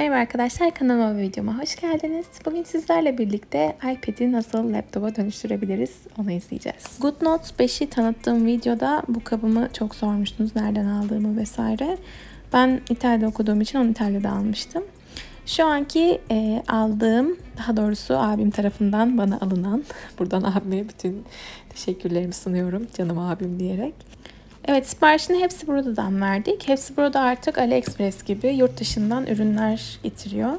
Merhaba arkadaşlar kanalıma ve videoma hoş geldiniz. Bugün sizlerle birlikte iPad'i nasıl laptopa dönüştürebiliriz onu izleyeceğiz. GoodNotes 5'i tanıttığım videoda bu kabımı çok sormuştunuz nereden aldığımı vesaire. Ben İtalya'da okuduğum için onu İtalya'da almıştım. Şu anki e, aldığım, daha doğrusu abim tarafından bana alınan, buradan abime bütün teşekkürlerimi sunuyorum canım abim diyerek. Evet siparişini hepsi buradan verdik. Hepsi burada artık AliExpress gibi yurt dışından ürünler getiriyor.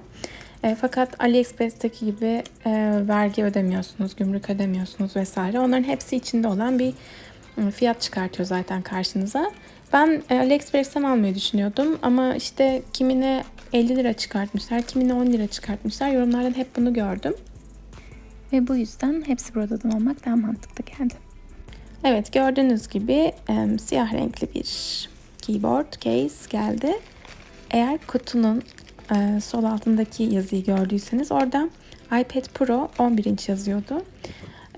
E, fakat AliExpress'teki gibi e, vergi ödemiyorsunuz, gümrük ödemiyorsunuz vesaire. Onların hepsi içinde olan bir e, fiyat çıkartıyor zaten karşınıza. Ben e, AliExpress'ten almayı düşünüyordum ama işte kimine 50 lira çıkartmışlar, kimine 10 lira çıkartmışlar. Yorumlardan hep bunu gördüm. Ve bu yüzden hepsi buradan almak daha mantıklı geldi. Evet gördüğünüz gibi e, siyah renkli bir keyboard case geldi. Eğer kutunun e, sol altındaki yazıyı gördüyseniz orada iPad Pro 11 inç yazıyordu.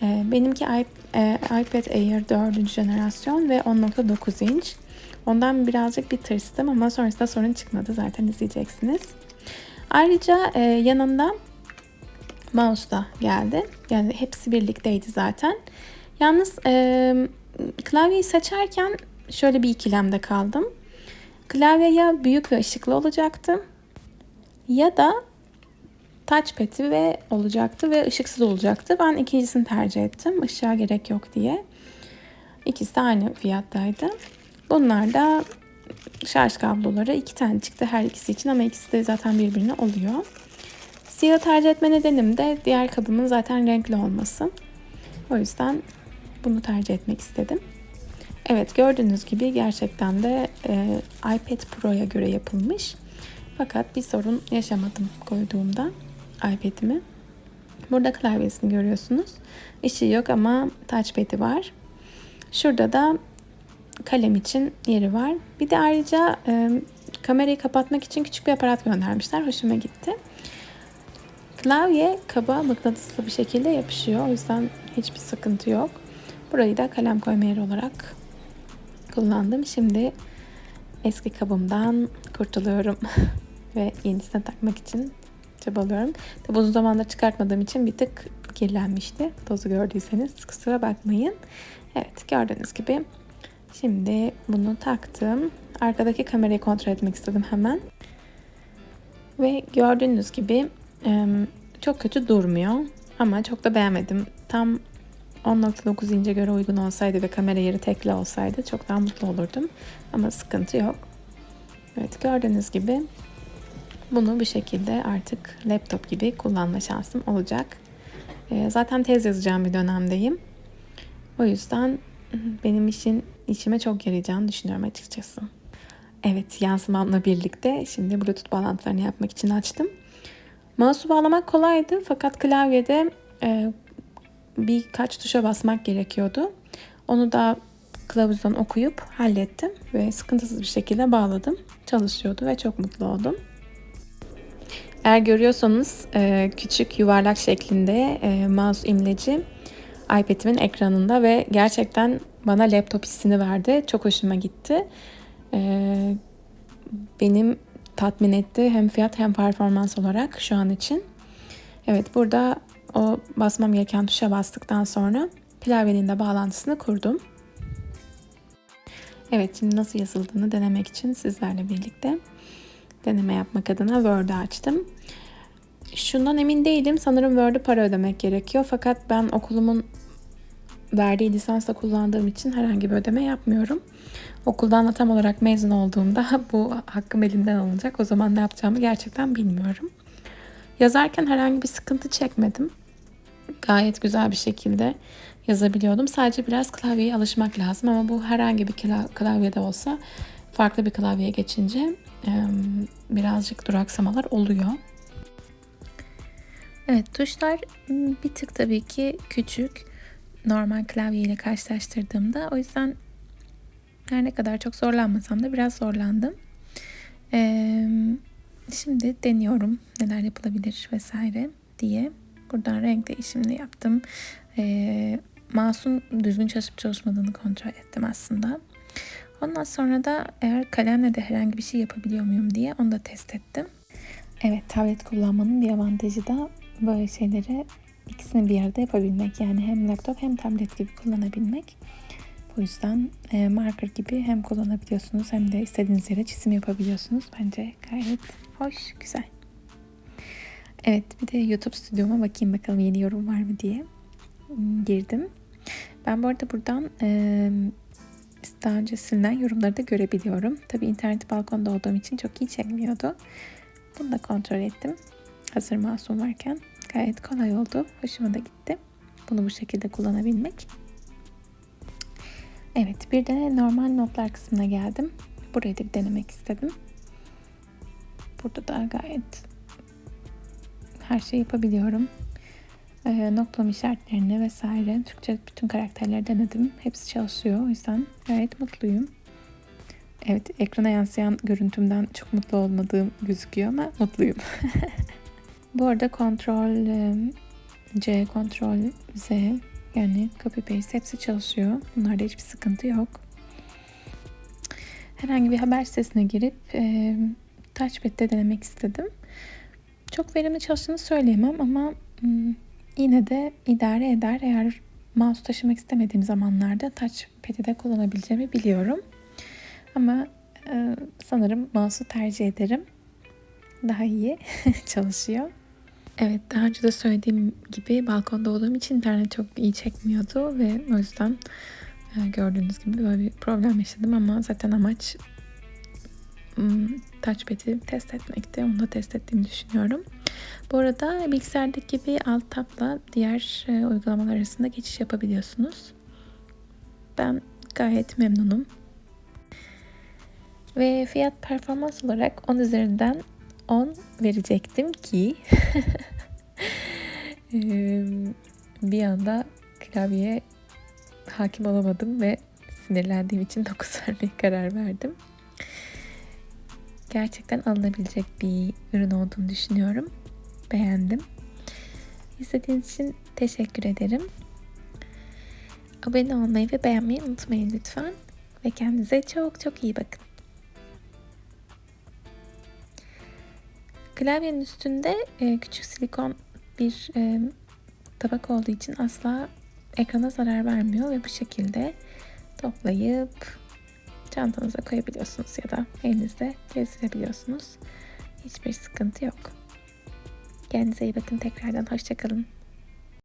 E, benimki iP, e, iPad Air 4. jenerasyon ve 10.9 inç. Ondan birazcık bir tırstım ama sonrasında sorun çıkmadı zaten izleyeceksiniz. Ayrıca e, yanında mouse da geldi. Yani hepsi birlikteydi zaten. Yalnız e, klavyeyi seçerken şöyle bir ikilemde kaldım. Klavye ya büyük ve ışıklı olacaktı ya da touchpad'i ve olacaktı ve ışıksız olacaktı. Ben ikincisini tercih ettim. Işığa gerek yok diye. İkisi de aynı fiyattaydı. Bunlar da şarj kabloları. iki tane çıktı her ikisi için ama ikisi de zaten birbirine oluyor. Siyah tercih etme nedenim de diğer kabımın zaten renkli olması. O yüzden bunu tercih etmek istedim. Evet gördüğünüz gibi gerçekten de e, iPad Pro'ya göre yapılmış. Fakat bir sorun yaşamadım koyduğumda iPad'imi. Burada klavyesini görüyorsunuz. Işığı yok ama touchpad'i var. Şurada da kalem için yeri var. Bir de ayrıca e, kamerayı kapatmak için küçük bir aparat göndermişler. Hoşuma gitti. Klavye kaba mıknatıslı bir şekilde yapışıyor. O yüzden hiçbir sıkıntı yok. Burayı da kalem koyma yeri olarak kullandım. Şimdi eski kabımdan kurtuluyorum ve yenisine takmak için çabalıyorum. Tabi uzun zamandır çıkartmadığım için bir tık kirlenmişti. Tozu gördüyseniz kusura bakmayın. Evet gördüğünüz gibi şimdi bunu taktım. Arkadaki kamerayı kontrol etmek istedim hemen. Ve gördüğünüz gibi çok kötü durmuyor. Ama çok da beğenmedim. Tam 10.9 ince göre uygun olsaydı ve kamera yeri tekli olsaydı çok daha mutlu olurdum. Ama sıkıntı yok. Evet gördüğünüz gibi bunu bir şekilde artık laptop gibi kullanma şansım olacak. Ee, zaten tez yazacağım bir dönemdeyim. O yüzden benim işin içime çok yarayacağını düşünüyorum açıkçası. Evet yansımamla birlikte şimdi Bluetooth bağlantılarını yapmak için açtım. Mouse'u bağlamak kolaydı fakat klavyede e, birkaç tuşa basmak gerekiyordu. Onu da kılavuzdan okuyup hallettim ve sıkıntısız bir şekilde bağladım. Çalışıyordu ve çok mutlu oldum. Eğer görüyorsanız e, küçük yuvarlak şeklinde e, mouse imleci iPad'imin ekranında ve gerçekten bana laptop hissini verdi. Çok hoşuma gitti. E, benim tatmin etti hem fiyat hem performans olarak şu an için. Evet burada o basmam gereken tuşa bastıktan sonra klavyenin de bağlantısını kurdum. Evet şimdi nasıl yazıldığını denemek için sizlerle birlikte deneme yapmak adına Word'u açtım. Şundan emin değilim. Sanırım Word'u para ödemek gerekiyor. Fakat ben okulumun verdiği lisansla kullandığım için herhangi bir ödeme yapmıyorum. Okuldan da tam olarak mezun olduğumda bu hakkım elimden alınacak. O zaman ne yapacağımı gerçekten bilmiyorum. Yazarken herhangi bir sıkıntı çekmedim gayet güzel bir şekilde yazabiliyordum. Sadece biraz klavyeye alışmak lazım ama bu herhangi bir klavyede olsa farklı bir klavyeye geçince birazcık duraksamalar oluyor. Evet tuşlar bir tık tabii ki küçük normal klavye ile karşılaştırdığımda o yüzden her ne kadar çok zorlanmasam da biraz zorlandım. şimdi deniyorum neler yapılabilir vesaire diye. Buradan renk değişimini yaptım. E, mouse'un düzgün çalışıp çalışmadığını kontrol ettim aslında. Ondan sonra da eğer kalemle de herhangi bir şey yapabiliyor muyum diye onu da test ettim. Evet tablet kullanmanın bir avantajı da böyle şeyleri ikisini bir arada yapabilmek. Yani hem laptop hem tablet gibi kullanabilmek. Bu yüzden e, marker gibi hem kullanabiliyorsunuz hem de istediğiniz yere çizim yapabiliyorsunuz. Bence gayet hoş, güzel. Evet bir de YouTube stüdyoma bakayım bakalım yeni yorum var mı diye Hmm, girdim. Ben bu arada buradan e, daha önce silinen yorumları da görebiliyorum. Tabii internet balkonda olduğum için çok iyi çekmiyordu. Bunu da kontrol ettim. Hazır masum varken gayet kolay oldu. Hoşuma da gitti. Bunu bu şekilde kullanabilmek. Evet bir de normal notlar kısmına geldim. Burayı da bir denemek istedim. Burada da gayet her şeyi yapabiliyorum. Ee, noktalama işaretlerini vesaire Türkçe bütün karakterleri denedim. Hepsi çalışıyor. O yüzden gayet mutluyum. Evet ekrana yansıyan görüntümden çok mutlu olmadığım gözüküyor ama mutluyum. Bu arada kontrol e, C, kontrol Z yani copy paste hepsi çalışıyor. Bunlarda hiçbir sıkıntı yok. Herhangi bir haber sitesine girip e, touchpad'de denemek istedim. Çok verimli çalıştığını söyleyemem ama hmm, yine de idare eder. Eğer mouse taşımak istemediğim zamanlarda touchpad'i de kullanabileceğimi biliyorum. Ama e, sanırım mouse'u tercih ederim. Daha iyi çalışıyor. Evet daha önce de söylediğim gibi balkonda olduğum için internet çok iyi çekmiyordu ve o yüzden e, gördüğünüz gibi böyle bir problem yaşadım ama zaten amaç touchpad'i test etmekti. Onu da test ettiğimi düşünüyorum. Bu arada bilgisayardaki gibi alt tabla diğer e, uygulamalar arasında geçiş yapabiliyorsunuz. Ben gayet memnunum. Ve fiyat performans olarak 10 üzerinden 10 verecektim ki bir anda klavyeye hakim olamadım ve sinirlendiğim için 9 vermeye karar verdim. Gerçekten alınabilecek bir ürün olduğunu düşünüyorum. Beğendim. İzlediğiniz için teşekkür ederim. Abone olmayı ve beğenmeyi unutmayın lütfen. Ve kendinize çok çok iyi bakın. Klavyenin üstünde e, küçük silikon bir e, tabak olduğu için asla ekrana zarar vermiyor ve bu şekilde toplayıp çantanıza koyabiliyorsunuz ya da elinizde gezdirebiliyorsunuz. Hiçbir sıkıntı yok. Kendinize iyi bakın tekrardan. Hoşçakalın.